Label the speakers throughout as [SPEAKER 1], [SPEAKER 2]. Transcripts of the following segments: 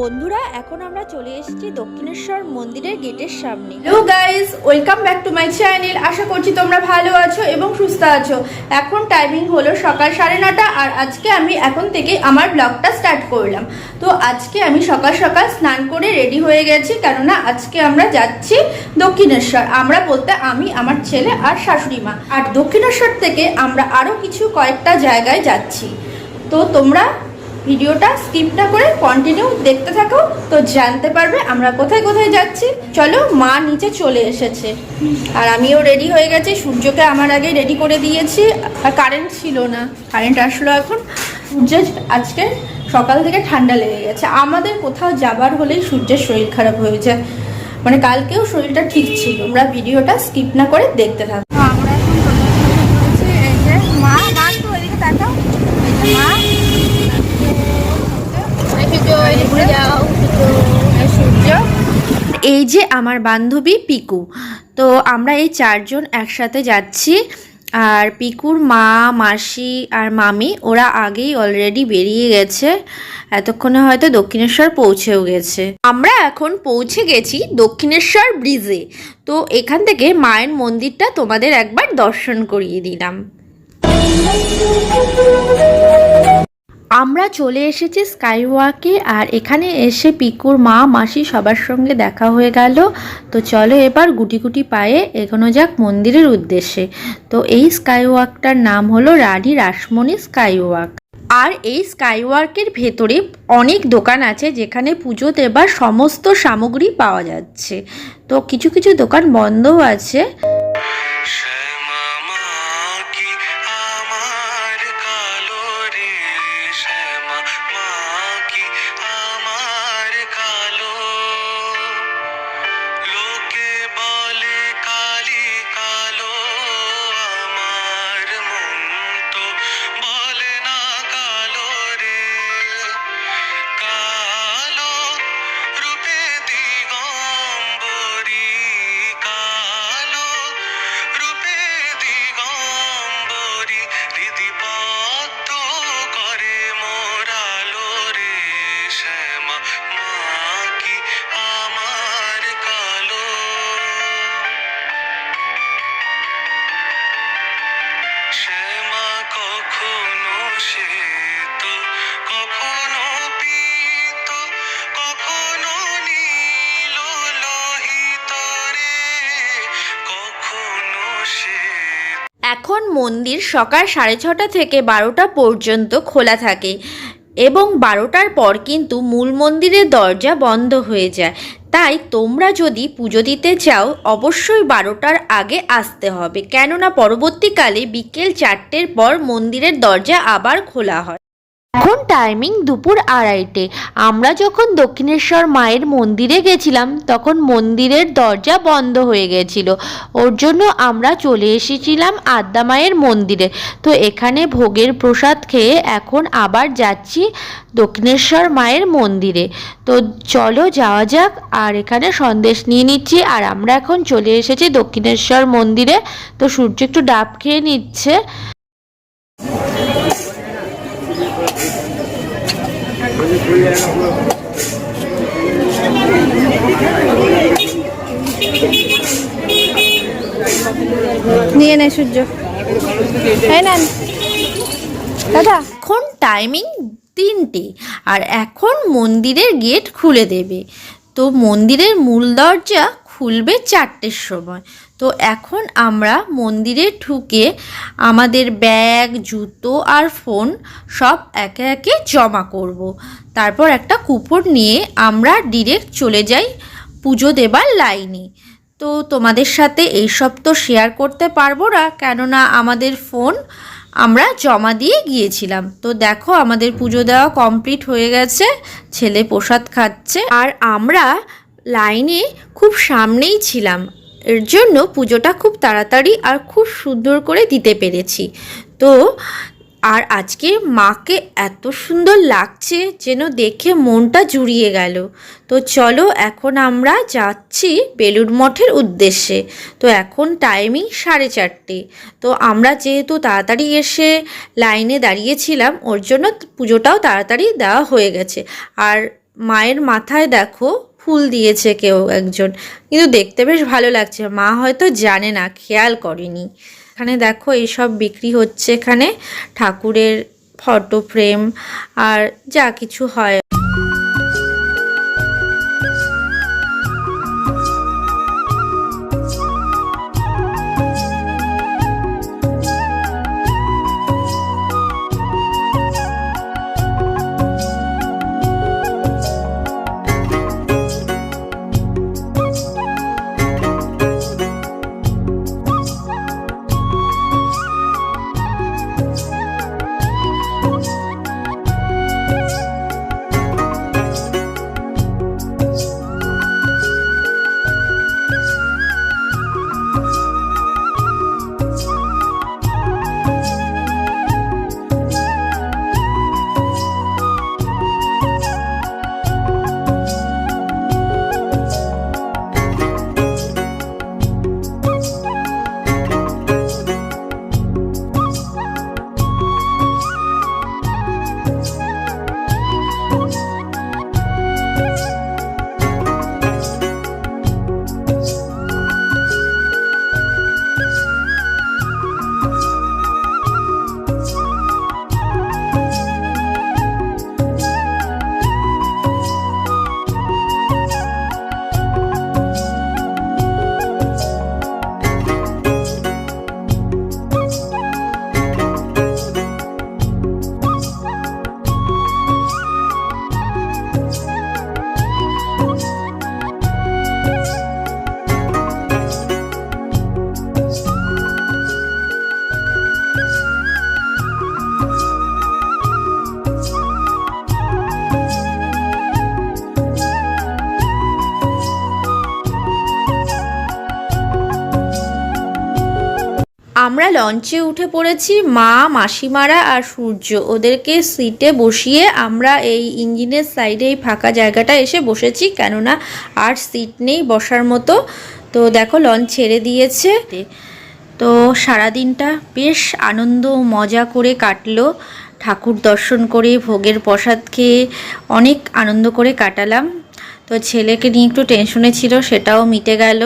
[SPEAKER 1] বন্ধুরা, এখন আমরা চলে এসেছি দক্ষিণেশ্বর মন্দিরের গেটের সামনে।
[SPEAKER 2] Hello guys welcome back to my channel আশা করছি তোমরা ভালো আছো এবং সুস্থ আছো। এখন টাইমিং হলো সকাল সাড়ে নটা, আর আজকে আমি এখন থেকে আমার ব্লগটা স্টার্ট করলাম। তো আজকে আমি সকাল সকাল স্নান করে রেডি হয়ে গেছি, কেননা আজকে আমরা যাচ্ছি দক্ষিণেশ্বর। আমরা বলতে আমি, আমার ছেলে আর শাশুড়ি মা। আর দক্ষিণেশ্বর থেকে আমরা আরও কিছু কয়েকটা জায়গায় যাচ্ছি। তো তোমরা ভিডিওটা স্কিপ না করে কন্টিনিউ দেখতে থাকো, তো জানতে পারবে আমরা কোথায় কোথায় যাচ্ছি। চলো মা নিচে চলে এসেছে। আর আমিও রেডি হয়ে গেছি, সূর্যকে আমার আগে রেডি করে দিয়েছি। আর কারেন্ট ছিল না কারেন্ট আসলো এখন। সূর্যের আজকে সকাল থেকে ঠান্ডা লেগে গেছে। আমাদের কোথাও যাবার হলেই সূর্যের শরীর খারাপ হয়ে যায়। মানে কালকেও শরীরটা ঠিক ছিল। আমরা ভিডিওটা স্কিপ না করে দেখতে থাকো আমরা এখন চলেছি এই যে মা মা একটু ওইদিকে তাকাও এই যে মা সূর্য
[SPEAKER 1] এই যে আমার বান্ধবী পিকু, তো আমরা এই চারজন একসাথে যাচ্ছি। আর পিকুর মা, মাসি আর মামি, ওরা আগেই অলরেডি বেরিয়ে গেছে। এতক্ষণে হয়তো দক্ষিণেশ্বর পৌঁছেও গেছে। আমরা এখন পৌঁছে গেছি দক্ষিণেশ্বর ব্রিজে তো এখান থেকে মায়ের মন্দিরটা তোমাদের একবার দর্শন করিয়ে দিলাম। আমরা চলে এসেছি স্কাইওয়াকে আর এখানে এসে পিকুর মা, মাসি সবার সঙ্গে দেখা হয়ে গেল। তো চলো এবার গুটি গুটি পায়ে এগোনো যাক মন্দিরের উদ্দেশ্যে। তো এই স্কাইওয়াকটার নাম হলো রানী রাসমণি স্কাইওয়াক। আর এই স্কাইওয়ার্কের ভেতরে অনেক দোকান আছে যেখানে পুজো দেবার সমস্ত সামগ্রী পাওয়া যাচ্ছে। তো কিছু কিছু দোকান বন্ধও আছে। এখন মন্দির সকাল সাড়ে ছটা থেকে বারোটা পর্যন্ত খোলা থাকে এবং বারোটার পর কিন্তু মূল মন্দিরের দরজা বন্ধ হয়ে যায়। তাই তোমরা যদি পুজো দিতে চাও, অবশ্যই বারোটার আগে আসতে হবে। কেননা পরবর্তীকালে বিকেল চারটের পর মন্দিরের দরজা আবার খোলা হয়। এখন টাইমিং দুপুর আড়াইটে। আমরা যখন দক্ষিণেশ্বর মায়ের মন্দিরে গেছিলাম, তখন মন্দিরের দরজা বন্ধ হয়ে গেছিল। ওর জন্য আমরা চলে এসেছিলাম আদ্যা মায়ের মন্দিরে। তো এখানে ভোগের প্রসাদ খেয়ে এখন আবার যাচ্ছি দক্ষিণেশ্বর মায়ের মন্দিরে। তো চলো যাওয়া যাক, আর এখানে সন্দেশ নিয়ে নিচ্ছি। আর আমরা এখন চলে এসেছি দক্ষিণেশ্বর মন্দিরে। তো সূর্য একটু ডাব খেয়ে নিচ্ছে।
[SPEAKER 2] নেয় সূর্য। দাদা।
[SPEAKER 1] এখন টাইমিং তিনটে, আর এখন মন্দিরের গেট খুলে দেবে। তো মন্দিরের মূল দরজা খুলবে চারটের সময়। তো এখন আমরা মন্দিরে ঢুকে আমাদের ব্যাগ, জুতো আর ফোন সব একে একে জমা করব। তারপর একটা কুপন নিয়ে আমরা ডিরেক্ট চলে যাই পুজো দেবার লাইনে তো তোমাদের সাথে এইসব তো শেয়ার করতে পারব না, কেননা আমাদের ফোন আমরা জমা দিয়ে গিয়েছিলাম। তো দেখো আমাদের পুজো দেওয়া কমপ্লিট হয়ে গেছে, ছেলে প্রসাদ খাচ্ছে। আর আমরা লাইনে খুব সামনেই ছিলাম, এর জন্য পুজোটা খুব তাড়াতাড়ি আর খুব সুন্দর করে দিতে পেরেছি। তো আর আজকে মাকে এত সুন্দর লাগছে যেন দেখে মনটা জুড়িয়ে গেল। তো চলো এখন আমরা যাচ্ছি বেলুড় মঠের উদ্দেশ্যে। তো এখন টাইমিং সাড়ে চারটে। তো আমরা যেহেতু তাড়াতাড়ি এসে লাইনে দাঁড়িয়েছিলাম, ওর জন্য পুজোটাও তাড়াতাড়ি দেওয়া হয়ে গেছে। আর মায়ের মাথায় দেখো ফুল দিয়েছে কেউ একজন। কিন্তু দেখতে বেশ ভালো লাগছে। মা হয়তো জানে না, খেয়াল করেনি। এখানে দেখো এইসব বিক্রি হচ্ছে এখানে ঠাকুরের ফটো ফ্রেম আর যা কিছু হয়। আমরা লঞ্চে উঠে পড়েছি মা, মাসিমারা আর সূর্য। ওদেরকে সিটে বসিয়ে আমরা এই ইঞ্জিনের সাইডে এই ফাঁকা জায়গাটা এসে বসেছি, কেননা আর সিট নেই বসার মতো। তো দেখো, লঞ্চ ছেড়ে দিয়েছে। তো সারাদিনটা বেশ আনন্দ মজা করে কাটলো। ঠাকুর দর্শন করে, ভোগের প্রসাদ খেয়ে অনেক আনন্দ করে কাটালাম। তো ছেলেকে নিয়ে একটু টেনশনে ছিল, সেটাও মিটে গেল।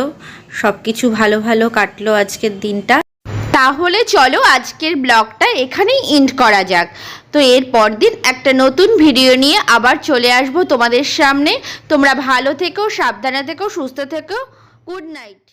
[SPEAKER 1] সব কিছু ভালো ভালো কাটলো আজকের দিনটা। তাহলে চলো আজকের ব্লগটা এখানেই এন্ড করা যাক। তো এর পর দিন একটা নতুন ভিডিও নিয়ে আবার চলে আসব তোমাদের সামনে। তোমরা ভালো থেকো, সাবধানে থেকো, সুস্থ থেকো। Good night